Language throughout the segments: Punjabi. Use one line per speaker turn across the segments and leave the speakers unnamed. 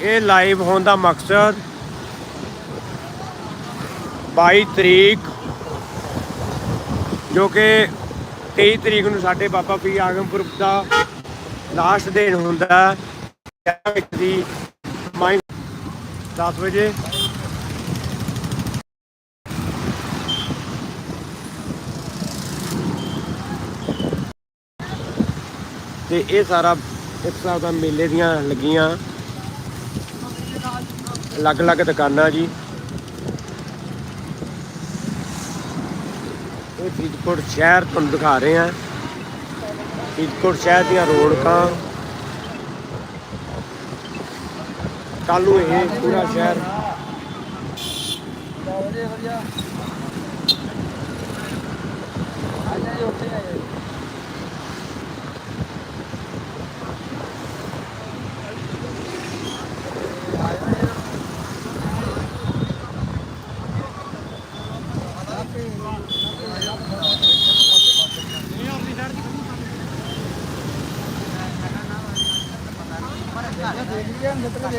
ਇਹ ਲਾਈਵ ਹੋਣ ਦਾ ਮਕਸਦ 22 ਤਰੀਕ ਜੋ ਕਿ 23 ਤਰੀਕ ਨੂੰ ਸਾਡੇ ਬਾਬਾ ਪੀ ਆਗਮਪੁਰ ਦਾ ਲਾਸਟ ਦਿਨ ਹੁੰਦਾ ਹੈ। ਦੀ ਮਾਈ 10 ਵਜੇ। ਤੇ ਇਹ ਸਾਰਾ ਇੱਕ ਹਿਸਾਬ ਦਾ ਮੇਲੇ ਦੀਆਂ ਲੱਗੀਆਂ। ਅਲੱਗ-ਅਲੱਗ ਦੁਕਾਨਾਂ ਜੀ। ਇਹ ਫਰੀਦਕੋਟ ਸ਼ਹਿਰ ਤੁਹਾਨੂੰ ਦਿਖਾ ਰਹੇ ਹਾਂ। ਫਰੀਦਕੋਟ ਸ਼ਹਿਰ ਦੀਆਂ ਰੋੜਕਾਂ ਕੱਲ ਇਹ ਪੂਰਾ ਸ਼ਹਿਰ ਦੇਖ ਲਓ ਜੀ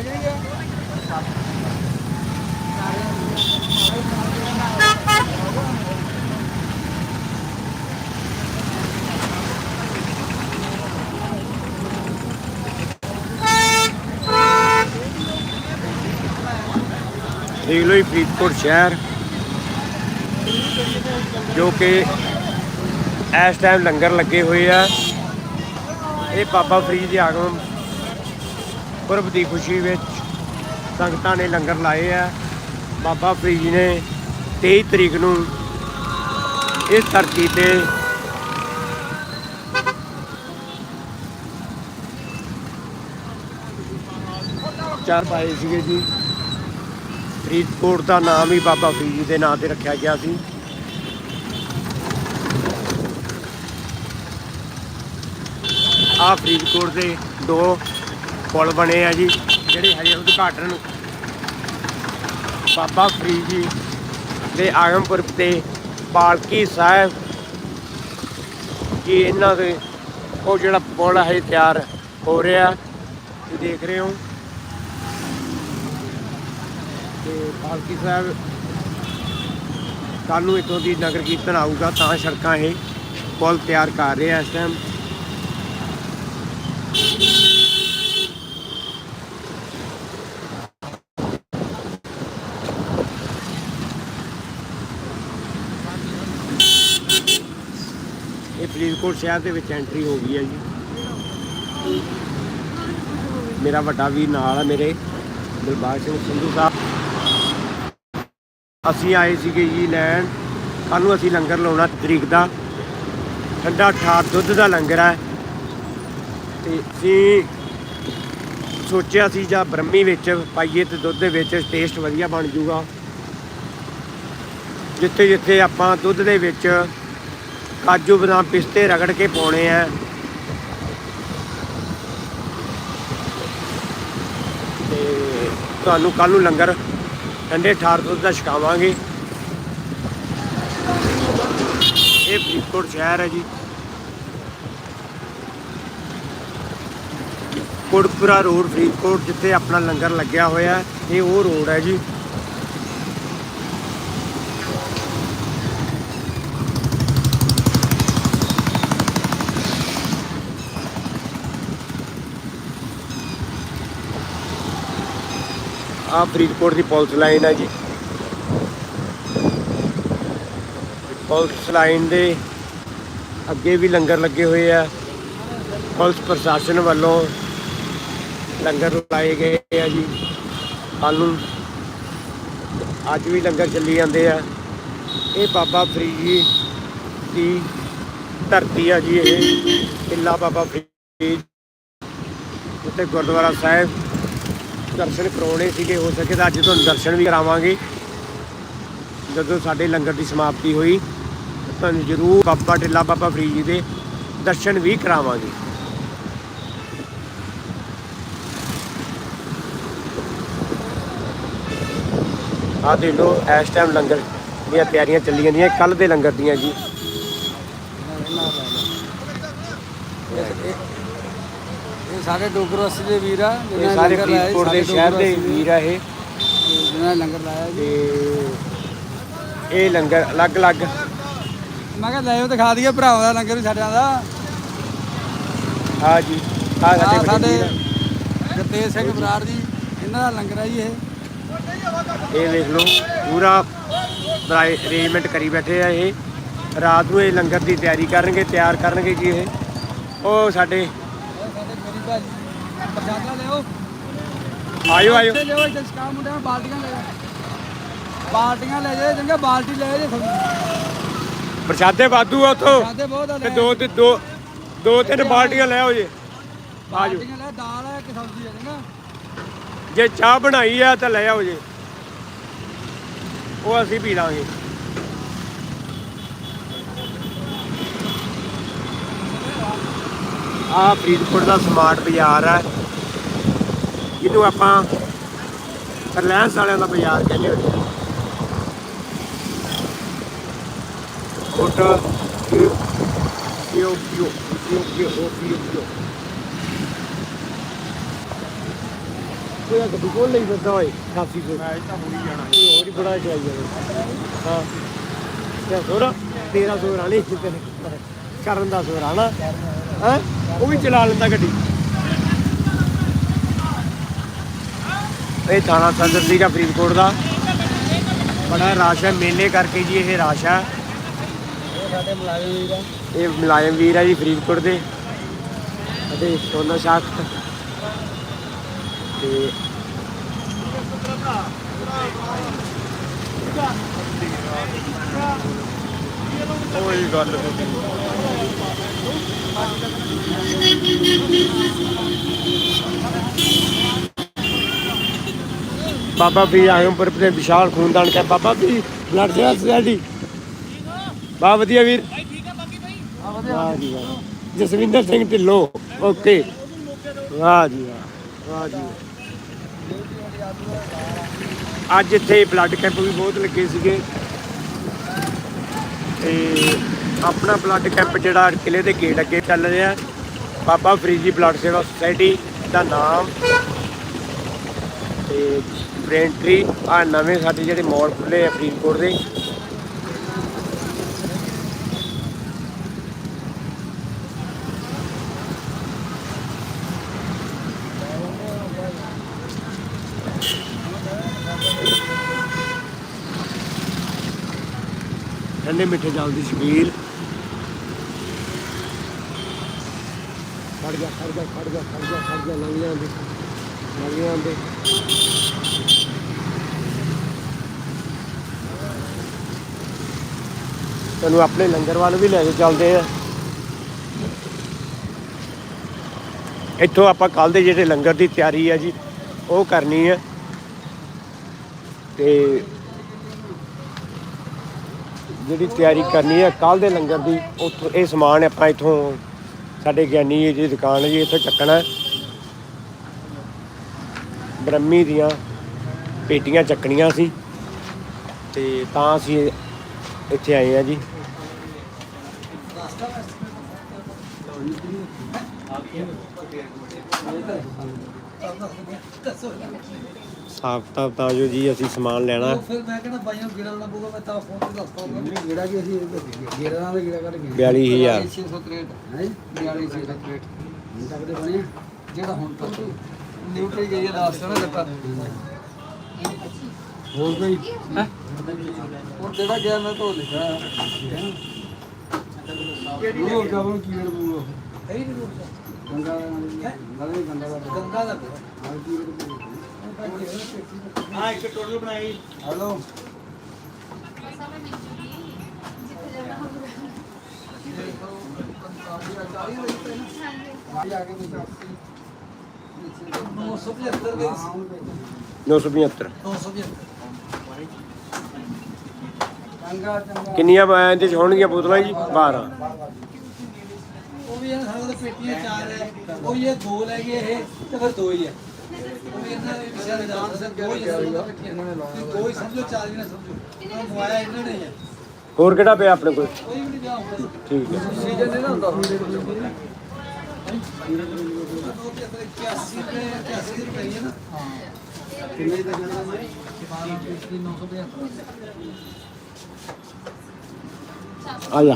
ਫਰੀਦਕੋਟ ਸ਼ਹਿਰ ਜੋ ਕਿ ਇਸ ਟਾਈਮ ਲੰਗਰ ਲੱਗੇ ਹੋਏ ਆ ਇਹ ਬਾਬਾ ਫਰੀਦ ਦੇ ਆਗਮਨ ਪੁਰਬ ਦੀ ਖੁਸ਼ੀ ਵਿੱਚ ਸੰਗਤਾਂ ਨੇ ਲੰਗਰ ਲਾਏ ਆ। ਬਾਬਾ ਫਰੀਦ ਜੀ ਨੇ 23 ਤਰੀਕ ਨੂੰ ਇਸ ਧਰਤੀ ਤੇ ਚਾਰ ਪਾਏ ਸੀਗੇ ਜੀ। ਫਰੀਦਕੋਟ ਦਾ ਨਾਮ ਹੀ ਬਾਬਾ ਫਰੀਦ ਜੀ ਦੇ ਨਾਂ ਤੇ ਰੱਖਿਆ ਗਿਆ ਸੀ। ਆ ਫਰੀਦਕੋਟ ਦੇ ਦੋ ਪੁਲ ਬਣੇ ਆ ਜੀ, ਜਿਹੜੇ ਹਜੇ ਉਦਘਾਟਨ ਬਾਬਾ ਫਰੀਦ ਜੀ ਦੇ ਆਗਮਪੁਰ ਤੇ ਪਾਲਕੀ ਸਾਹਿਬ ਜੀ, ਇਹਨਾਂ ਦੇ ਉਹ ਜਿਹੜਾ ਪੁਲ ਹੈ ਤਿਆਰ ਹੋ ਰਿਹਾ, ਤੁਸੀਂ ਦੇਖ ਰਹੇ ਹੋ। ਤੇ ਪਾਲਕੀ ਸਾਹਿਬ ਕੱਲ ਨੂੰ ਇੱਥੋਂ ਦੀ ਨਗਰ ਕੀਰਤਨ ਆਊਗਾ, ਤਾਂ ਸੜਕਾਂ ਇਹ ਪੁਲ ਤਿਆਰ ਕਰ ਰਹੇ ਆ ਇਸ ਟਾਈਮ ਇਹ ਫਰੀਦਕੋਟ ਸ਼ਹਿਰ ਦੇ ਵਿੱਚ ਐਂਟਰੀ ਹੋ ਗਈ ਹੈ ਜੀ। ਮੇਰਾ ਵੱਡਾ ਵੀ ਨਾਲ ਹੈ ਮੇਰੇ ਦਿਲਬਾਗ ਸਿੰਘ ਸੰਧੂ ਸਾਹਿਬ। ਅਸੀਂ ਆਏ ਸੀਗੇ ਜੀ ਲੈਣ। ਕੱਲ ਨੂੰ ਅਸੀਂ ਲੰਗਰ ਲਾਉਣਾ ਤਰੀਕ ਦਾ। ਠੰਡਾ ਠਾਰ ਦੁੱਧ ਦਾ ਲੰਗਰ ਹੈ। ਤੇ ਅਸੀਂ ਸੋਚਿਆ ਸੀ ਜਾਂ ਬ੍ਰਹਮੀ ਵਿੱਚ ਪਾਈਏ ਤੇ ਦੁੱਧ ਦੇ ਵਿੱਚ ਟੇਸਟ ਵਧੀਆ ਬਣ ਜਾਊਗਾ ਜਿੱਥੇ ਜਿੱਥੇ ਆਪਾਂ ਦੁੱਧ ਦੇ ਵਿੱਚ ਕਾਜੂ ਬਦਾਮ ਪਿਸਤੇ ਰਗੜ ਕੇ ਪਾਉਣੇ ਆ। ਤੇ ਤੁਹਾਨੂੰ ਕੱਲ ਨੂੰ ਲੰਗਰ ਠੰਡੇ ਠਾਰ ਦੁੱਧ ਦਾ ਛਕਾਵਾਂਗੇ। ਇਹ ਫਰੀਦਕੋਟ ਸ਼ਹਿਰ ਹੈ ਜੀ। ਕੋਟਪੁਰਾ ਰੋਡ ਫਰੀਦਕੋਟ ਜਿੱਥੇ ਆਪਣਾ ਲੰਗਰ ਲੱਗਿਆ ਹੋਇਆ, ਇਹ ਉਹ ਰੋਡ ਹੈ ਜੀ। ਆ ਫਰੀਦਕੋਟ ਦੀ ਪੁਲਿਸ ਲਾਈਨ ਹੈ ਜੀ। ਪੁਲਿਸ ਲਾਈਨ ਦੇ ਅੱਗੇ ਵੀ ਲੰਗਰ ਲੱਗੇ ਹੋਏ ਆ। ਪੁਲਿਸ ਪ੍ਰਸ਼ਾਸਨ ਵੱਲੋਂ ਲੰਗਰ ਲਾਏ ਗਏ ਆ ਜੀ। ਕੱਲ੍ਹ ਨੂੰ ਅੱਜ ਵੀ ਲੰਗਰ ਚੱਲੀ ਜਾਂਦੇ ਆ। ਇਹ ਬਾਬਾ ਫਰੀਦ ਜੀ ਦੀ ਧਰਤੀ ਆ ਜੀ ਇਹ। ਕਿੱਲਾ ਬਾਬਾ ਫਰੀਦ। ਉੱਤੇ ਗੁਰਦੁਆਰਾ ਸਾਹਿਬ ਦਰਸ਼ਨ ਕਰਾਉਣੇ ਸੀਗੇ, ਹੋ ਸਕੇ ਤਾਂ ਅੱਜ ਤੁਹਾਨੂੰ ਦਰਸ਼ਨ ਵੀ ਕਰਾਵਾਂਗੇ। ਜਦੋਂ ਸਾਡੇ ਲੰਗਰ ਦੀ ਸਮਾਪਤੀ ਹੋਈ, ਤੁਹਾਨੂੰ ਜ਼ਰੂਰ ਬਾਬਾ ਢਿੱਲਾ ਬਾਬਾ ਫਰੀਦ ਜੀ ਦੇ ਦਰਸ਼ਨ ਵੀ ਕਰਾਵਾਂਗੇ। ਆਹ ਦੇਖ ਲਓ, ਇਸ ਟਾਈਮ ਲੰਗਰ ਦੀਆਂ ਤਿਆਰੀਆਂ ਚੱਲੀਆਂ ਜਾਂਦੀਆਂ ਕੱਲ ਦੇ ਲੰਗਰ ਦੀਆਂ ਜੀ।
ਇਹ ਸਾਰੇ ਡੋਗਰ ਵਾਸੀ ਦੇ ਵੀਰ ਆ
ਇਹ
ਜਿਨ੍ਹਾਂ
ਸਾਰੇ
ਲੰਗਰ ਲਾਇਆ ਜੀ,
ਫਰੀਦਕੋਟ ਦੇ ਸ਼ਹਿਰ ਦੇ ਵੀਰ ਆ ਇਹ।
ਜਿਨ੍ਹਾਂ ਨੇ ਲੰਗਰ ਲਾਇਆ ਜੀ।
ਤੇ ਇਹ ਲੰਗਰ ਅਲੱਗ-ਅਲੱਗ
ਮੈਂ ਕਿਹਾ ਲੈ ਉਹ ਦਿਖਾ ਦਈਏ ਭਰਾਵਾਂ ਦਾ ਲੰਗਰ ਵੀ ਸਾਡਿਆਂ ਦਾ।
ਆ ਜੀ ਆ
ਆਹ
ਸਾਡੇ
ਸਾਡੇ
ਵੀਰ
ਸਿੰਘ ਬਰਾੜ ਜੀ ਇਹਨਾਂ ਦਾ ਲੰਗਰ ਹੈ ਜੀ ਇਹ।
ਆ। ਇਹ ਵੇਖ ਲਓ ਪੂਰਾ ਅਰੇਂਜਮੈਂਟ ਕਰੀ ਬੈਠੇ ਆ ਇਹ। ਰਾਤ ਨੂੰ ਇਹ ਲੰਗਰ ਦੀ ਤਿਆਰੀ ਕਰਨਗੇ ਤਿਆਰ ਕਰਨਗੇ ਜੀ ਇਹ। ਉਹ ਸਾਡੇ
ਲਿਓ
ਆਇਓ ਆਇਓ।
ਇੱਥੇ ਲਿਓ ਇੱਥੇ ਸ਼ਕਾ ਮੁੰਡਿਆਂ ਬਾਲਟੀਆਂ ਲੈ ਜਾਓ। ਬਾਲਟੀਆਂ ਲੈ ਜਾਓ ਚੰਗਾ ਬਾਲਟੀ ਲੈ ਜਾਓ
ਪ੍ਰਸ਼ਾਦੇ ਵਾਧੂ ਆ ਉਥੋਂ।
ਪ੍ਰਸ਼ਾਦੇ ਬਹੁਤ ਆ
ਤੇ
ਲੈ
ਦੋ ਤੇ ਦੋ ਦੋ ਤਿੰਨ ਬਾਲਟੀਆਂ ਲੈ ਆਓ ਜੀ। ਆਜੋ।
ਬਾਲਟੀਆਂ ਲੈ ਦਾਲ ਹੈ ਕਿ ਸਬਜ਼ੀ ਹੈ ਚੰਗਾ।
ਜੇ ਚਾਹ ਬਣਾਈ ਆ ਤਾਂ ਲੈ ਆਓ ਜੀ। ਉਹ ਅਸੀਂ ਪੀ ਲਾਂਗੇ। ਆ ਫਰੀਦਕੋਟ ਦਾ ਸਮਾਰਟ ਬਾਜ਼ਾਰ ਹੈ ਇਹਨੂੰ ਆਪਾਂ ਰਿਲਾਇੰਸ ਵਾਲਿਆਂ ਦਾ ਬਾਜ਼ਾਰ ਕਹਿੰਦੇ ਹੁੰਦੇ ਆ। ਕੋਟ ਪਿਓ ਪਿਓ ਪਿਓ ਪਿਓ ਪਿਓ ਕੋਈ ਗੱਡੀ ਕੋਲ ਲਈ ਫਿਰਦਾ ਓਏ ਖਾਸੀ ਕੋ ਮੈਂ ਤਾਂ ਹੁਣੀ ਜਾਣਾ ਹੋਰ ਹੀ ਬੜਾ ਚਲਾਈ ਜਾਵੇ ਹਾਂ। ਤੇ ਸੋਰਾ ਤੇਰਾ ਸੋਰਾ ਨਹੀਂ ਤੇਰੇ ਕਰਨ ਦਾ ਸੋਰਾ ਨਾ। ਹੈ? ਉਹ ਵੀ ਚਲਾ ਲੈਂਦਾ ਗੱਡੀ। ਇਹ ਥਾਣਾ ਸੰਦਰ ਸੀਗਾ ਫਰੀਦਕੋਟ ਦਾ। ਬੜਾ ਰਸ਼ ਹੈ ਮੇਲੇ ਕਰਕੇ ਜੀ ਇਹ ਰਸ਼ ਹੈ।
ਇਹ ਮੁਲਾਜ਼ਮ ਵੀਰ
ਹੈ ਜੀ ਫਰੀਦਕੋਟ ਦੇ। ਅਤੇ ਸੋਨਾ ਸ਼ਾਖ ਤੇ
ਉਹੀ ਗੱਲ ਹੋ। ਗਈ
ਬਾਬਾ ਵੀ ਆਇਓ ਪਰ ਤੇ ਵਿਸ਼ਾਲ ਖੂਨਦਾਨ ਕਾ ਬਾਬਾ ਵੀ ਬਲੱਡ ਸੈਲ ਸੋਸਾਇਟੀ ਬਾ ਵਧੀਆ ਵੀਰ ਵਾਹ ਜੀ ਵਾਹ ਜਸਵਿੰਦਰ ਸਿੰਘ ਢਿੱਲੋਂ ਓਕੇ ਵਾਹ ਜੀ ਵਾਹ ਵਾਹ ਜੀ ਵਾਹ। ਅੱਜ ਇੱਥੇ ਬਲੱਡ ਕੈਂਪ ਵੀ ਬਹੁਤ ਲੱਗੇ ਸੀਗੇ ਤੇ ਆਪਣਾ ਬਲੱਡ ਕੈਂਪ ਜਿਹੜਾ ਕਿਲੇ ਦੇ ਗੇਟ ਅੱਗੇ ਚੱਲ ਰਿਹਾ। ਬਾਬਾ ਫਰੀਦ ਜੀ ਬਲੱਡ ਸੇਵਾ ਸੁਸਾਇਟੀ ਦਾ ਨਾਮ। ਤੇ ਬ੍ਰੇਂਟਰੀ ਆ ਨਵੇਂ ਸਾਡੇ ਜਿਹੜੇ ਮੋੜ ਖੁੱਲੇ ਆ ਫਰੀਦਕੋਟ ਦੇ। ਠੰਡੇ ਮਿੱਠੇ ਜਲ ਦੀ ਛਬੀਲ। ਜਾ ਖੜ ਜਾ ਖੜ ਜਾ ਖੜ ਜਾ ਖੜ ਜਾ ਲੰਘ ਜਾਂਦੇ ਲੰਘ ਜਾਂਦੇ ਤੈਨੂੰ ਆਪਣੇ ਲੰਗਰ ਵੱਲ ਵੀ ਲੈ ਕੇ ਚੱਲਦੇ ਆ। ਇੱਥੋਂ ਆਪਾਂ ਕੱਲ ਦੇ ਜਿਹੜੇ ਲੰਗਰ ਦੀ ਤਿਆਰੀ ਹੈ ਜੀ, ਉਹ ਕਰਨੀ ਹੈ ਤੇ ਜਿਹੜੀ ਤਿਆਰੀ ਕਰਨੀ ਹੈ ਕੱਲ ਦੇ ਲੰਗਰ ਦੀ, ਉੱਥੋਂ ਇਹ ਸਮਾਨ ਆਪਾਂ ਇੱਥੋਂ ਸਾਡੇ ਗਿਆਨੀ ਜੀ ਦੀ ਦੁਕਾਨ ਹੈ ਜੀ, ਇੱਥੇ ਚੱਕਣਾ ਬ੍ਰਹਮੀ ਦੀਆਂ ਪੇਟੀਆਂ ਚੱਕਣੀਆਂ ਸੀ। ਤੇ ਤਾਂ ਅਸੀਂ ਇੱਥੇ ਆਏ ਆ ਜੀ। ਸਾਫ਼ ਤਾਂ ਤਾਂ ਜੋ ਜੀ ਅਸੀਂ ਸਮਾਨ ਲੈਣਾ।
ਫਿਰ ਮੈਂ ਕਹਿੰਦਾ ਬਾਈਆਂ ਗੇੜਾ ਨਾ ਪਊਗਾ ਮੈਂ ਤਾਂ ਫੋਨ ਤੇ ਦੱਸਦਾ ਹਾਂ ਗੇੜਾ ਕੀ ਅਸੀਂ ਗੇੜਾ ਨਾਲ ਗੇੜਾ ਕਰ ਗਏ
42000
663 ਹੈ? 42063 ਹੁਣ ਤੱਕ ਦੇ ਬਣੇ। ਜਿਹੜਾ ਹੁਣ ਤੱਕ ਨਿਊਟਰੀ ਗਈ ਹੈ ਦੱਸ ਨਾ ਲੱਗਾ ਹੋਰ ਕੋਈ? ਹੈ? ਉਹ ਜਿਹੜਾ ਗਿਆ ਮੈਂ ਤਾਂ ਉਹ ਲਿਖਿਆ ਕਿਹੜੀ ਉਹ ਗਾਵਨ ਕੀ ਵੇੜ ਬੂਗਾ ਹੈ? ਨਹੀਂ ਗੰਗਾ ਦਾ ਗੰਗਾ ਦਾ ਗੰਗਾ ਦਾ। ਹਾਂ ਕੀ ਵੇੜ
ਹਾਂ ਇੱਕ ਟੋਟਲ ਬਣਾਈ।
ਹਲੋ। ਨੌ ਸੌ ਪਝੱਤਰ। ਦੇ
975
ਨੌ ਸੌ ਪਝੱਤਰ। ਚੰਗਾ ਚੰਗਾ
ਕਿੰਨੀਆਂ ਬ- ਇਹਦੇ ਚ ਹੋਣਗੀਆਂ ਬੋਤਲਾਂ ਜੀ? 12
ਉਹ ਵੀ ਇਹਨਾਂ ਸਾਡੇ ਕੋਲ ਪੇਟੀਆਂ ਚਾਰ ਹੈ। ਉਹ ਇਹ ਦੋ ਲੈ ਗਏ ਇਹ ਤੇ ਫਿਰ ਦੋ ਹੀ ਹੈ। ਉਹ ਸਮਝੋ ਚਾਰ ਵੀ ਨਾ ਸਮਝੋ ਇਹਨਾਂ ਇਹਨਾਂ ਨੇ ਹੈ
ਹੋਰ ਕਿਹੜਾ ਪਿਆ ਆਪਣੇ ਕੋਲ?
ਕੋਈ ਵੀ ਨਹੀਂ ਜਾ ਹੁੰਦਾ
ਠੀਕ ਹੈ।
ਸੀਜ਼ਨ ਨਹੀਂ ਨਾ ਹੁੰਦਾ ਕਿੰਨੇ ਦਾ ਜਾਣਾ ਹੈ 975
ਆ ਜਾ।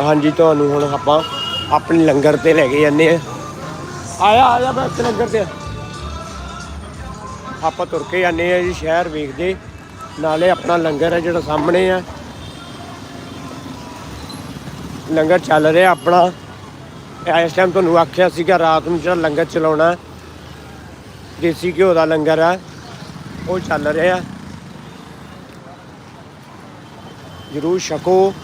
ਹਾਂਜੀ, ਤੁਹਾਨੂੰ ਹੁਣ ਆਪਾਂ ਆਪਣੇ ਲੰਗਰ ਤੇ ਲੈ ਕੇ ਜਾਂਦੇ ਆ। ਆਇਆ ਆਇਆ ਮੈਂ ਲੰਗਰ ਤੇ। ਆਪਾਂ ਤੁਰ ਕੇ ਜਾਂਦੇ ਆ ਜੀ ਸ਼ਹਿਰ ਵੇਖਦੇ। ਨਾਲੇ ਆਪਣਾ ਲੰਗਰ ਹੈ ਜਿਹੜਾ ਸਾਹਮਣੇ ਆ। ਲੰਗਰ ਚੱਲ ਰਿਹਾ ਆਪਣਾ। ਇਸ ਟਾਈਮ ਤੁਹਾਨੂੰ ਆਖਿਆ ਸੀਗਾ ਰਾਤ ਨੂੰ ਜਿਹੜਾ ਲੰਗਰ ਚਲਾਉਣਾ। ਦੇਸੀ ਘਿਓ ਦਾ ਲੰਗਰ ਆ। ਉਹ ਚੱਲ ਰਿਹਾ। ਜਰੂਰ ਛਕੋ।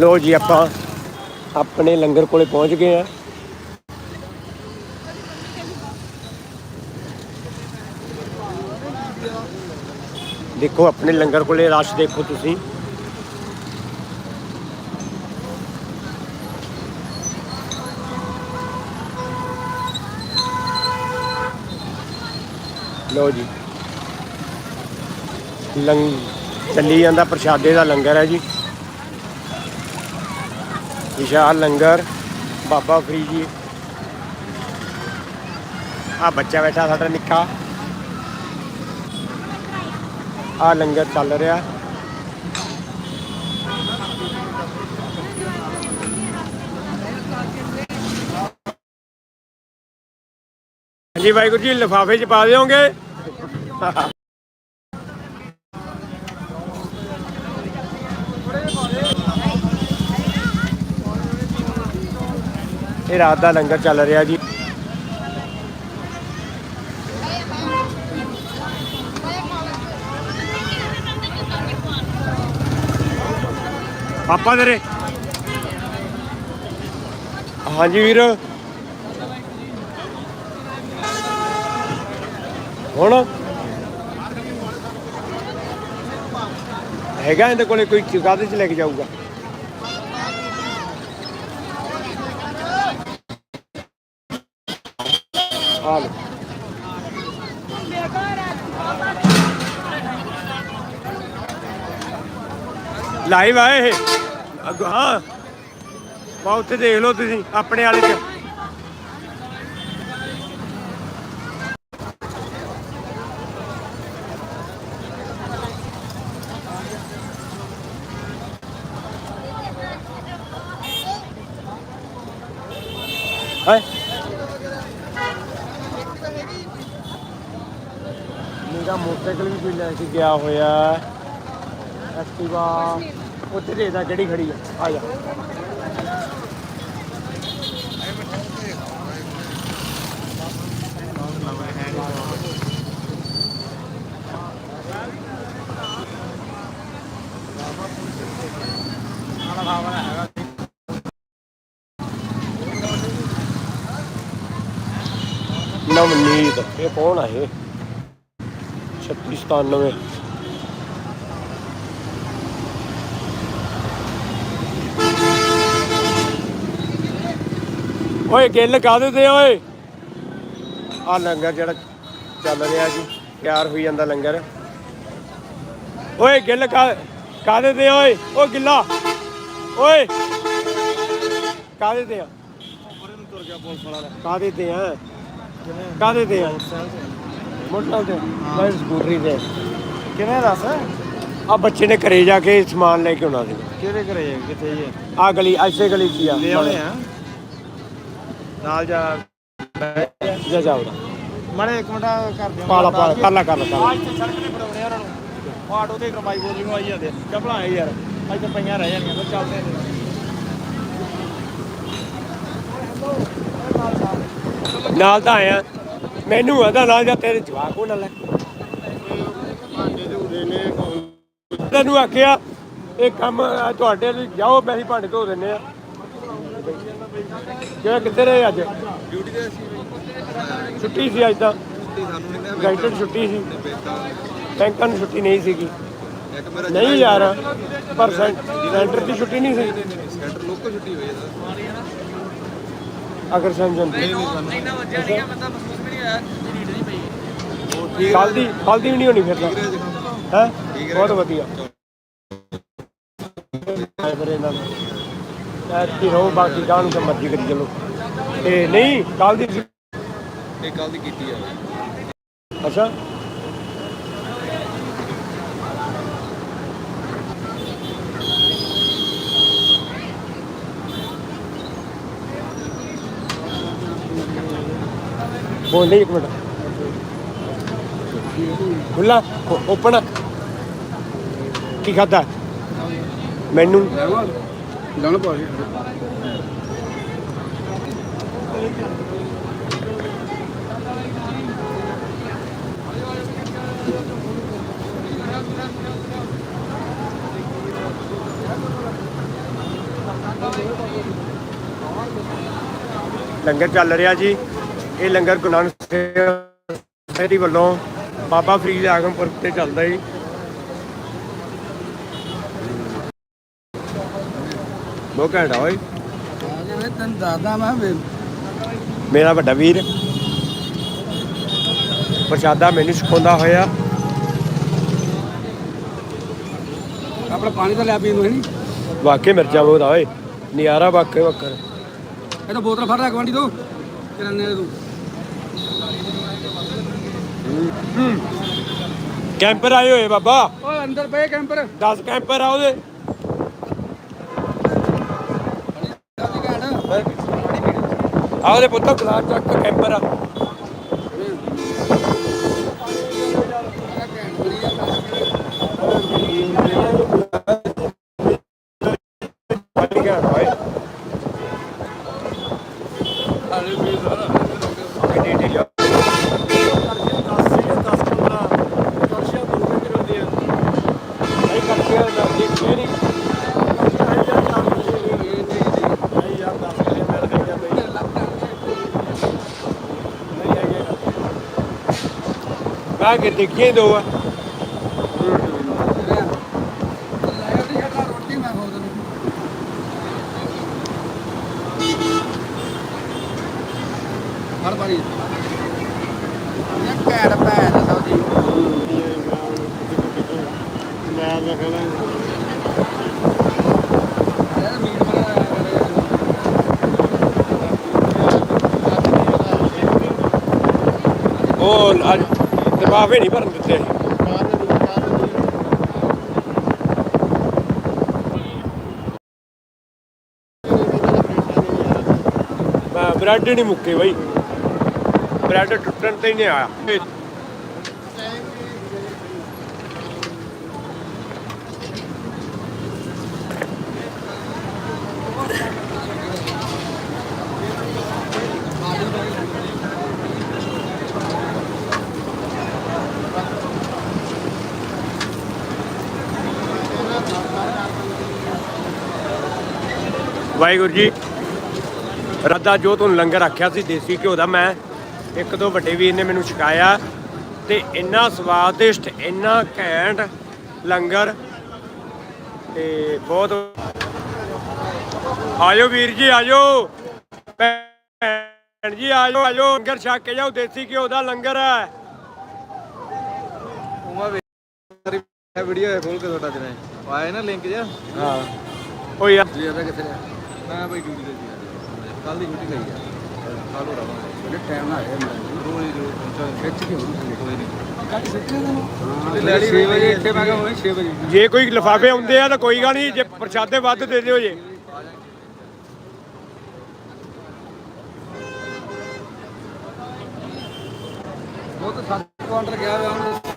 ਲੋ ਜੀ ਆਪਾਂ ਆਪਣੇ ਲੰਗਰ ਕੋਲੇ ਪਹੁੰਚ ਗਏ ਆ ਦੇਖੋ ਆਪਣੇ ਲੰਗਰ ਕੋਲੇ ਰਸ਼ ਦੇਖੋ ਤੁਸੀਂ। ਲੋ ਜੀ। ਲੰਗ ਚੱਲੀ ਜਾਂਦਾ ਪ੍ਰਸ਼ਾਦੇ ਦਾ ਲੰਗਰ ਹੈ ਜੀ। ਵਿਸ਼ਾਲ ਲੰਗਰ ਬਾਬਾ ਫਰੀਦ ਜੀ ਆ ਬੱਚਾ ਬੈਠਾ ਸਾਡਾ ਨਿੱਕਾ ਆ ਲੰਗਰ ਚੱਲ ਰਿਹਾ ਹਾਂਜੀ ਵਾਹਿਗੁਰੂ ਜੀ ਲਿਫਾਫੇ 'ਚ ਪਾ ਦਿਓਗੇ ਇਹ ਰਾਤ ਦਾ ਲੰਗਰ ਚੱਲ ਰਿਹਾ ਜੀ। ਪਾਪਾ ਤੇਰੇ? ਹਾਂਜੀ ਵੀਰ। ਹੁਣ? ਹੈਗਾ ਇਹਦੇ ਕੋਲੇ ਕੋਈ ਕਾਹਦੇ ਚ ਲੈ ਕੇ ਜਾਊਗਾ? ਆ ਲਾਈਵ ਆਏ ਇਹ। ਹਾਂ। ਬਾ ਉੱਥੇ ਦੇਖ ਲਓ ਤੁਸੀਂ ਆਪਣੇ ਵਾਲੇ ਚ ਹਾਏ ਮੇਰਾ ਮੋਟਰਸਾਈਕਲ ਵੀ ਕੋਈ ਲੈ ਕੇ ਗਿਆ ਹੋਇਆ ਐਕਟਿਵਾ ਉੱਥੇ ਦੇਖਦਾ ਕਿਹੜੀ ਖੜੀ ਆ ਆ ਜਾ। ਨਵਨੀਤ, ਇਹ ਕੌਣ ਆ ਇਹ? 3697 ਓਏ ਗਿੱਲ ਕਾਦੇ ਤੇ ਓਏ? ਆ ਲੰਗਰ ਜਿਹੜਾ ਚੱਲ ਰਿਹਾ ਜੀ ਤਿਆਰ ਹੋਈ ਜਾਂਦਾ ਲੰਗਰ। ਓਏ ਗਿੱਲ ਕਾ ਕਾਦੇ ਤੇ ਓਏ? ਓ ਗਿੱਲਾ। ਓਏ ਕਾਦੇ ਤੇ ਆ?
ਤੁਰ ਗਿਆ ਪੁਲਿਸ ਵਾਲਾ।
ਕਾਦੇ ਤੇ ਆ? ਕਾਦੇ ਤੇ ਆ? ਮੋਟਰਸਾਈਕਲ ਤੇ ਮੈਂ ਸਕੂਟਰੀ ਤੇ।
ਕਿਵੇਂ ਦੱਸ?
ਆ ਬੱਚੇ ਨੇ ਘਰੇ ਜਾ ਕੇ ਸਮਾਨ ਲੈ ਕੇ ਆਉਣਾ ਸੀ।
ਕਿਹੜੇ ਘਰੇ? ਹੈ ਕਿੱਥੇ ਜੀ?
ਆ ਗਲੀ ਐਸੇ ਗਲੀ ਚ ਆ।
ਲੈ ਆਉਣੇ ਆ। ਨਾਲ ਜਾ।
ਜਾ ਜਾਉਦਾ
ਮਾੜੇ ਇੱਕ ਮਿੰਟ ਕਰ ਦਿਓ।
ਪਾਲਾ ਪਾਲਾ ਕਰ ਲੈ ਕਰ ਲੈ
ਆ। ਇੱਥੇ ਸੜਕ ਨੇ ਫੜਾਉਣੇ ਉਹਨਾਂ ਨੂੰ। ਆਟੋ ਤੇ ਕਮਾਈ ਬੋਲੀ ਨੂੰ ਆਈ ਜਾਂਦੇ। ਚੱਪਲਾਂ ਆਏ ਯਾਰ ਅੱਜ ਤਾਂ ਪਈਆਂ ਰਹਿ ਜਾਣੀਆਂ ਫਿਰ ਚੱਲਦੇ ਆ।
ਨਾਲ ਤਾਂ ਆਇਆ ਮੈਨੂੰ ਆਦਾ ਨਾਲ ਜਾ ਤੇਰੇ ਜਵਾਕ ਉਹ ਨਾਲ ਤੈਨੂੰ ਆਖਿਆ, ਇਹ ਕੰਮ ਤੁਹਾਡੇ ਲਈ ਜਾਓ, ਮੈਂ ਭਾਂਡੇ ਧੋ ਦਿੰਨੇ ਆ। ਕਿਵੇਂ ਕਿੱਥੇ ਰਹੇ ਅੱਜ?
ਡਿਊਟੀ ਤੇ ਸੀ
ਛੁੱਟੀ ਸੀ ਅੱਜ ਤਾਂ।
ਛੁੱਟੀ
ਗਾਈਡਡ ਛੁੱਟੀ ਸੀ।
ਬੇਟਾ
ਬੈਂਕਾਂ ਨੂੰ ਛੁੱਟੀ ਨਹੀਂ ਸੀਗੀ। ਨਹੀਂ ਯਾਰ, ਪਰ ਸੈਂ- ਸੈਂਟਰ ਦੀ ਛੁੱਟੀ ਨਹੀਂ ਸੀ।
ਸੈਂਟਰ ਲੋਕਲ ਛੁੱਟੀ ਹੋਈ ਹੈ
ਅਗਰ ਸੰਜਨ
ਨਹੀਂ ਨਹੀਂ ਸਾਨੂੰ
ਇੰਨਾ ਵੱਜਿਆ ਨਹੀਂ ਬੰਦਾ ਮਹਿਸੂਸ ਵੀ ਨਹੀਂ ਹੋਇਆ ਨੀਡ ਨਹੀਂ ਪਈ।
ਕੱਲ ਦੀ ਕੱਲ ਦੀ ਵੀ ਨਹੀਂ ਹੋਣੀ ਫਿਰ ਤਾਂ। ਹੈ ਬਹੁਤ ਵਧੀਆ ਐ ਫਿਰ ਇਹਨਾਂ ਨੂੰ ਐਤੀ ਰਹੋ ਬਾਕੀ ਗਾਂ ਨੂੰ ਤਾਂ ਮਰਜ਼ੀ ਕਰੀ ਚਲੋ। ਤੇ ਨਹੀਂ ਕੱਲ ਦੀ
ਇਹ ਕੱਲ ਦੀ ਕੀਤੀ ਆ।
ਅੱਛਾ। ਬੋਲ ਇੱਕ ਮਿੰਟ। ਖੁੱਲਾ ਓਪਨ ਕੀ ਖਾਦਾ ਮੈਨੂੰ।
ਲੈਣਾ ਪਾ
ਲੰਗਰ ਚੱਲ ਰਿਹਾ ਜੀ। ਇਹ ਲੰਗਰ ਗੁਰੂ ਨਾਨਕ ਸੋਸਾਇਟੀ ਵੱਲੋਂ ਬਾਬਾ ਫਰੀਦ ਆਗਮਪੁਰ ਤੇ ਚੱਲਦਾ ਜੀ। ਬਹੁਤ ਘੈਂਟ ਆ ਓਏ।
ਤੈਨੂੰ ਦੱਸਦਾ ਮੈਂ
ਮੇਰਾ ਵੱਡਾ ਵੀਰ। ਪ੍ਰਸ਼ਾਦਾ ਮੈਨੂੰ ਸਿਖਾਉਂਦਾ ਹੋਇਆ।
ਆਪਣਾ ਪਾਣੀ ਤਾਂ ਲੈ ਪੀਣ ਨੂੰ ਹੈ ਨਹੀਂ
ਵਾਕੇ ਮਿਰਚਾਂ ਬਹੁਤ ਆ ਓਏ। ਨਿਆਰਾ ਵਾਕੇ ਵੱਕਰ
ਇਹ ਤਾਂ ਬੋਤਲ ਫੜ ਲੈ ਗਵਾਂਢੀ ਤੋਂ। ਕਿਰਾਨੇ ਦੇ ਤੂੰ।
ਕੈਂਪਰ ਆਏ ਹੋਏ ਬਾਬਾ।
ਓਏ ਅੰਦਰ ਪਏ ਕੈਂਪਰ।
10 ਕੈਂਪਰ ਆ ਉਹਦੇ। ਆ ਉਹਦੇ ਪੁੱਤ ਗਲਾਸ ਚੱਕ ਕੈਂਪਰ ਆ ਪਾਣੀ ਘੈਂਟ ਓਏ ਕਿੰਨੀ ਢਿੱਲੀ ਆ। ਨਹੀਂ ਕਰਦੀਆਂ ਨਾ ਦੇਖੇ ਨਹੀਂ ਮੈਂ ਕਿ ਦੇਖੀਏ ਦੋ ਆ
ਰੋਟੀ
ਨਹੀਂ ਭਰਨ ਦਿੱਤੇ ਮੈਂ ਬ੍ਰੈਡ ਨਹੀਂ ਮੁੱਕੇ ਬਈ। ਬ੍ਰੈਡ ਟੁੱਟਣ ਤੇ ਹੀ ਨਹੀਂ ਆਇਆ। ਵਾਹਿਗੁਰੂ ਜੀ। ਰੱਦਾ ਜੋ ਤੁਹਾਨੂੰ ਲੰਗਰ ਆਖਿਆ ਸੀ ਦੇਸੀ ਘਿਓ ਦਾ ਮੈਂ ਇੱਕ ਦੋ ਵੱਡੇ ਵੀਰ ਨੇ ਮੈਨੂੰ ਛਕਾਇਆ। ਤੇ ਇੰਨਾ ਸਵਾਦਿਸ਼ਟ ਇੰਨਾ ਘੈਂਟ ਲੰਗਰ ਤੇ ਬਹੁਤ ਆਜੋ ਵੀਰ ਜੀ ਆਜੋ। ਭੈਣ ਜੀ ਆਜੋ ਆਜੋ। ਲੰਗਰ ਛਕ ਕੇ ਜਾਓ ਦੇਸੀ ਘਿਓ ਦਾ ਲੰਗਰ ਹੈ।
ਵੀਡੀਓ ਖੋਲ ਕੇ ਤੁਹਾਡਾ ਜਿਵੇਂ ਆਇਆ ਨਾ ਲਿੰਕ ਜਿਹਾ?
ਹਾਂ। ਓ ਯਾਰ।
ਜੀ ਇਹਦਾ ਕਿੱਥੇ ਰਿਹਾ ਮੈਂ ਬਈ ਡਿਊਟੀ ਤੇ ਸੀ ਕੱਲ ਦੀ ਡਿਊਟੀ ਲਈ ਆ। ਕੱਲ ਹੋ ਰਹਾ
ਟਾਈਮ ਨਾਲ ਆਇਆ ਮੈਂ
ਰੋਜ਼ ਹੀ ਰੋਜ਼ ਪਹੁੰਚਾ
ਖਿੱਚ ਕੇ ਹੁਣ
ਕੋਈ ਨਹੀਂ।
ਕੱਟ ਸਿੱਟੇ ਤੈਨੂੰ
ਲੈ ਲਈ
6 ਵਜੇ ਇੱਥੇ ਮੈਂ ਕਿਹਾ ਹੋਏ 6 ਵਜੇ।
ਜੇ ਕੋਈ ਲਿਫਾਫੇ ਆਉਂਦੇ ਆ ਤਾਂ ਕੋਈ ਗੱਲ ਨਹੀਂ ਜੇ ਪ੍ਰਸ਼ਾਦੇ ਵੱਧ ਦੇ ਦਿਓ ਜੇ।
ਉਹ ਤਾਂ 7 ਕੁਆਂਟਲ ਗਿਆ ਹੋਇਆ ਹੁਣ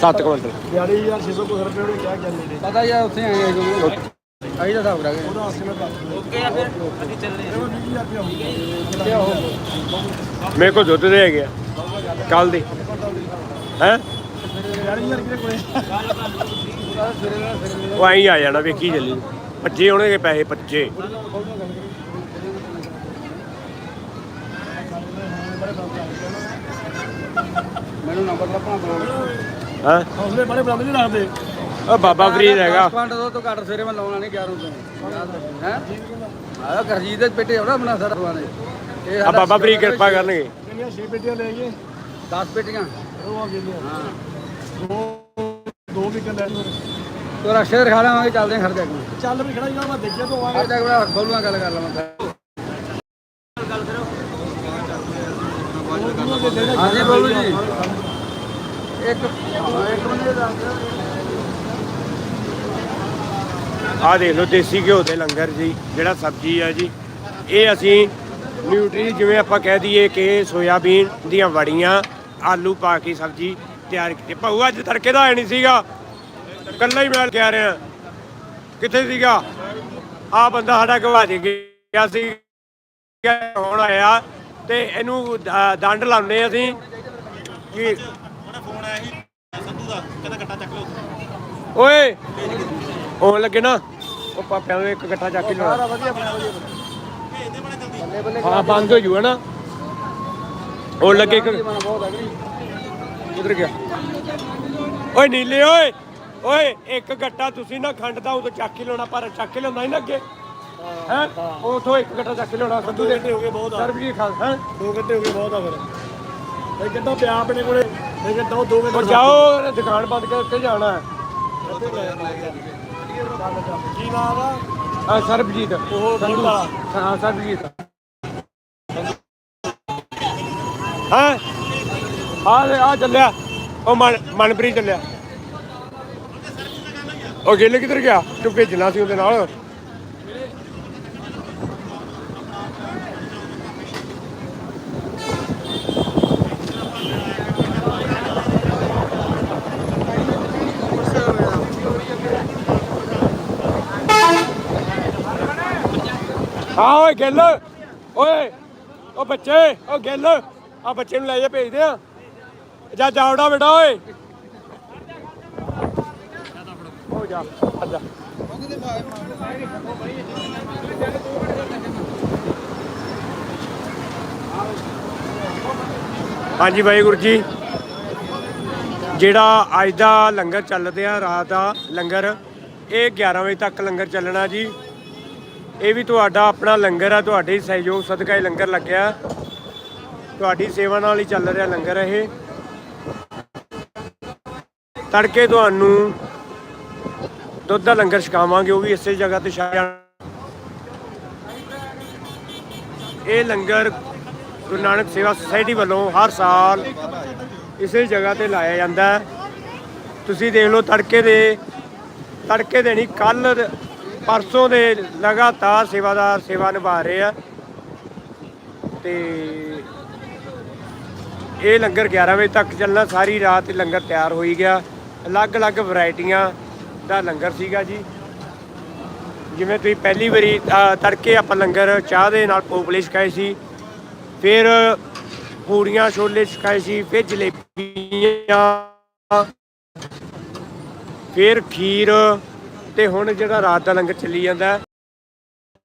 7 ਕੁਇੰਟਲ
ਪਤਾ ਯਾਰ ਉੱਥੇ ਆਏ ਆ ਜਦੋਂ ਆਈ ਦਾ ਹਿਸਾਬ ਰੱਖ ਉਹਦਾ ਆਸੇ ਮੈਂ
ਮੇਰੇ ਕੋਲ ਦੁੱਧ ਦੇ ਹੈਗੇ ਆ। ਕੱਲ ਦੇ। ਹੈ? ਉਹ ਆਈ ਆ ਜਾਣਾ ਵੇਖੀ ਚੱਲੀ। ਭੱਜੇ ਹੋਣਗੇ ਪੈਸੇ? ਭੱਜੇ
ਮੈਨੂੰ ਨੰਬਰ ਲੱਭਣਾ ਪਊਗਾ
ਹਾਂ?
ਹੌਸਲੇ ਬੜੇ ਬਰਾਬਰ ਨਹੀਂ ਰੱਖਦੇ
ਉਹ ਬਾਬਾ ਫਰੀਦ ਹੈਗਾ।
ਕੁਆਂਟਲ ਤੋਂ ਤੋਂ ਘੱਟ ਸਵੇਰੇ ਮੈਂ ਲਾਉਣਾ ਨਹੀਂ 11 ਤੋਂ ਹੈ? ਆਹ ਕਰਜੀਤ ਦੇ ਪੇਟੇ ਆਉਣਾ ਬਣਾ ਸਾਰਾ ਨੇ ਇਹ
ਆ ਬਾਬਾ ਫਰੀ ਕਿਰਪਾ ਕਰਨਗੇ।
ਕਿੰਨੀਆਂ ਛੇ ਪੇਟੀਆਂ ਲੈ ਗਏ
10 ਪੇਟੀਆਂ
ਉਹ ਆ ਗਏ
ਹਾਂ
ਦੋ ਦੋ ਵੀ ਕੰਦੇ
ਤੋਰਾ ਸ਼ੇਰ ਖਾ ਲਾਵਾਂਗੇ ਚੱਲਦੇ ਹਾਂ ਖਰਚਾ ਨੂੰ
ਚੱਲ ਵੀ ਖੜਾ ਨਾ ਮੈਂ ਦੇਖਿਆ ਤੋਂ
ਆ ਜਾ ਬੜਾ ਬੋਲੂਆਂ ਗੱਲ ਕਰ ਲਵਾਂ ਹਾਂਜੀ ਬੋਲੂ ਜੀ।
ਆ ਦੇਖ ਲਓ, ਦੇਸੀ ਘਿਓ ਦੇ ਲੰਗਰ ਜੀ, ਜਿਹੜਾ ਸਬਜ਼ੀ ਆ ਜੀ। ਇਹ ਅਸੀਂ ਨਿਊਟਰੀ, ਜਿਵੇਂ ਆਪਾਂ ਕਹਿ ਦਈਏ ਕਿ ਸੋਇਆਬੀਨ ਦੀਆਂ ਵੜੀਆਂ, ਆਲੂ ਪਾ ਕੇ ਸਬਜ਼ੀ ਤਿਆਰ ਕੀਤੀ। ਭਾਊ, ਅੱਜ ਤੜਕੇ ਦਾ ਆਇਆ ਨਹੀਂ ਸੀਗਾ। ਕੱਲਾ ਹੀ ਮੈਂ ਕਹਿ ਰਿਹਾ। ਕਿੱਥੇ ਸੀਗਾ? ਆ ਬੰਦਾ ਸਾਡਾ ਗਵਾਚ ਗਿਆ ਸੀ। ਹੁਣ ਆਇਆ ਤੇ ਇਹਨੂੰ ਦੰਡ ਲਾਉਂਦੇ ਅਸੀਂ ਕਿ
ਫੋਨ ਆਇਆ ਸੀ ਸੰਧੂ ਦਾ ਕਹਿੰਦਾ ਗੱਟਾ ਚੱਕ ਲਓ।
ਓਏ ਆਉਣ ਲੱਗੇ ਨਾ ਉਹ ਪਾਪਿਆਂ ਨੂੰ ਇੱਕ ਗੱਠਾ ਚੱਕ
ਵਧੀਆ ਬਣਾ ਬੱਲੇ
ਹਾਂ ਬੰਦ ਹੋ ਜੂਗਾ ਨਾ। ਆਉਣ ਲੱਗੇ ਇੱਕ ਗਿਆ। ਓਏ ਨੀਲੇ ਓਏ ਓਏ ਇੱਕ ਗੱਟਾ ਤੁਸੀਂ ਨਾ ਖੰਡ ਦਾ ਉਦੋਂ ਚੱਕ ਕੇ ਲਿਆਉਣਾ ਪਰ ਚੱਕ ਕੇ ਲਿਆਉਂਦਾ ਨਹੀਂ ਨਾ ਅੱਗੇ। ਹੈ? ਉਥੋਂ ਇੱਕ ਗੱਟਾ ਚੱਕ ਲਿਆਉਣਾ ਸੰਧੂ ਦੇ।
ਹੋ ਗਏ ਬਹੁਤ ਆ।
ਸਰਬਜੀਤ ਖਾਨ ਹੈ?
ਦੋ ਘੰਟੇ ਹੋ ਗਏ ਬਹੁਤ ਆ ਫਿਰ। ਇਹ ਕਿੱਦਾਂ ਪਿਆ ਆਪਣੇ ਕੋਲੇ। ਇਹ ਕਿੱਦਾਂ ਉਹ ਦੋ
ਉਹ
ਘੰਟੇ
ਜਾਓ ਇਹਨੇ ਦੁਕਾਨ ਬੰਦ ਕਰਕੇ ਜਾਣਾ ਹੈ।
ਕੀ ਨਾਮ ਆ?
ਆ ਸਰਬਜੀਤ।
ਉਹ ਸੰਧੂ। ਵਾਲਾ
ਹਾਂ ਸਰਬਜੀਤ। ਹਾਂ? ਆ ਲੈ ਆ ਚੱਲਿਆ। ਉਹ ਮਨ ਮਨਪ੍ਰੀਤ ਚੱਲਿਆ। ਉਹ ਗਿੱਲ ਕਿੱਧਰ ਗਿਆ? ਤੂੰ ਭੇਜਣਾ ਸੀ ਉਹਦੇ ਨਾਲ। ਹਾਂ, ਓਏ ਗਿੱਲ, ਓਏ ਉਹ ਬੱਚੇ ਉਹ ਗਿੱਲ ਆ ਬੱਚੇ ਨੂੰ ਲੈ ਜਾ ਭੇਜਦੇ ਆ। ਜਾ ਜਾਵੜਾ ਬੇਟਾ, ਓਏ। ਹੋ ਜਾ, ਆ ਹਾਂਜੀ ਵਾਹਿਗੁਰੂ ਜੀ। ਜਿਹੜਾ ਅੱਜ ਦਾ ਲੰਗਰ ਚੱਲ ਰਿਹਾ, ਰਾਤ ਦਾ ਲੰਗਰ, ਇਹ 11 ਵਜੇ ਤੱਕ ਲੰਗਰ ਚੱਲਣਾ ਜੀ। ਇਹ ਵੀ ਤੁਹਾਡਾ ਆਪਣਾ ਲੰਗਰ ਹੈ ਤੁਹਾਡੇ ਸਹਿਯੋਗ ਸਦਕਾ ਇਹ ਲੰਗਰ ਲੱਗਿਆ। ਤੁਹਾਡੀ ਸੇਵਾ ਨਾਲ ਹੀ ਚੱਲ ਰਿਹਾ ਲੰਗਰ ਇਹ। ਤੜਕੇ ਤੁਹਾਨੂੰ ਦੁੱਧ ਦਾ ਲੰਗਰ ਛਕਾਵਾਂਗੇ, ਉਹ ਵੀ ਇਸੇ ਜਗ੍ਹਾ ਤੇ ਛਕਾਇਆ ਇਹ ਲੰਗਰ ਗੁਰੂ ਨਾਨਕ ਸੇਵਾ ਸੁਸਾਇਟੀ ਵੱਲੋਂ ਹਰ ਸਾਲ ਇਸੇ ਜਗ੍ਹਾ ਤੇ ਲਾਇਆ ਜਾਂਦਾ। ਤੁਸੀਂ ਦੇਖ ਲਓ ਤੜਕੇ ਦੇ ਤੜਕੇ ਦੇ ਨਹੀਂ ਕੱਲ ਪਰਸੋਂ ਦੇ ਲਗਾਤਾਰ ਸੇਵਾਦਾਰ ਸੇਵਾ ਨਿਭਾ ਰਹੇ ਆ। ਤੇ ਇਹ ਲੰਗਰ 11 ਵਜੇ ਤੱਕ ਚੱਲਣਾ। ਸਾਰੀ ਰਾਤ ਲੰਗਰ ਤਿਆਰ ਹੋਈ ਗਿਆ। ਅਲੱਗ-ਅਲੱਗ ਵੈਰਾਈਟੀਆਂ ਦਾ ਲੰਗਰ ਸੀਗਾ ਜੀ। ਜਿਵੇਂ ਤੁਸੀਂ ਪਹਿਲੀ ਵਾਰੀ ਤੜਕੇ ਆਪਾਂ ਲੰਗਰ ਚਾਹ ਦੇ ਨਾਲ ਪੋਪਲੇ ਛਕਾਏ ਸੀ। ਫਿਰ ਪੂੜੀਆਂ, ਛੋਲੇ ਛਕਾਏ ਸੀ। ਫਿਰ ਜਲੇਬੀਆਂ। ਫਿਰ ਖੀਰ। ਤੇ ਹੁਣ ਜਿਹੜਾ ਰਾਤ ਦਾ ਲੰਗਰ ਚੱਲੀ ਜਾਂਦਾ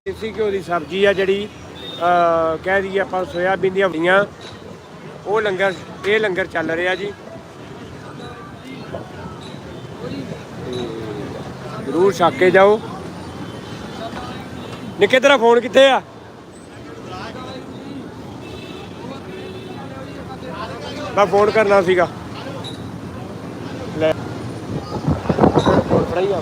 ਦੇਸੀ ਘਿਓ ਦੀ ਸਬਜ਼ੀ ਆ ਜਿਹੜੀ ਕਹਿ ਦਈਏ ਆਪਾਂ ਸੋਇਆਬੀਨ ਦੀਆਂ ਬੜੀਆਂ ਉਹ ਲੰਗਰ, ਇਹ ਲੰਗਰ ਚੱਲ ਰਿਹਾ ਜੀ। ਜ਼ਰੂਰ ਛੱਕ ਕੇ ਜਾਓ। ਨਿੱਕੇ, ਤੇਰਾ ਫੋਨ ਕਿੱਥੇ ਆ? ਮੈਂ ਫੋਨ ਕਰਨਾ ਸੀਗਾ। ਲੈ। ਫੜਾਈ ਆ।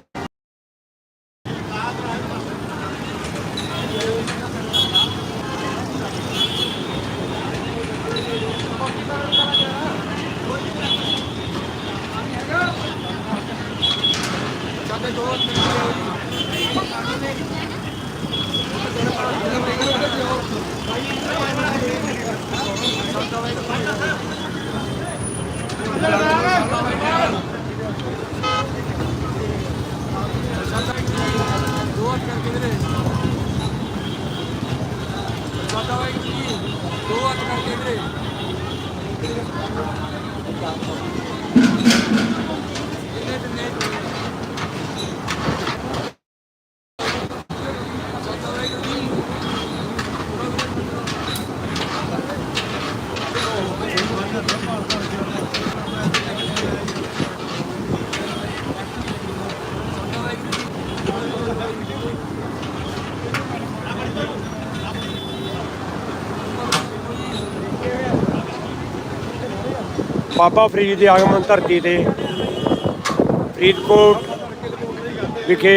ਬਾਬਾ ਫਰੀਦ ਦੇ ਆਗਮਨ ਧਰਤੀ ਤੇ ਫਰੀਦਕੋਟ ਵਿਖੇ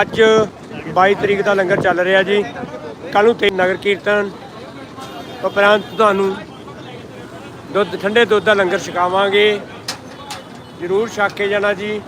ਅੱਜ 22 ਤਰੀਕ ਦਾ ਲੰਗਰ ਚੱਲ ਰਿਹਾ ਜੀ। ਕੱਲ ਨੂੰ ਤੇ ਨਗਰ ਕੀਰਤਨ, ਉਪਰੰਤ ਤੁਹਾਨੂੰ ਦੁੱਧ, ਠੰਡੇ ਦੁੱਧ ਦਾ ਲੰਗਰ ਛਕਾਵਾਂਗੇ। ਜ਼ਰੂਰ ਛਕ ਕੇ ਜਾਣਾ ਜੀ।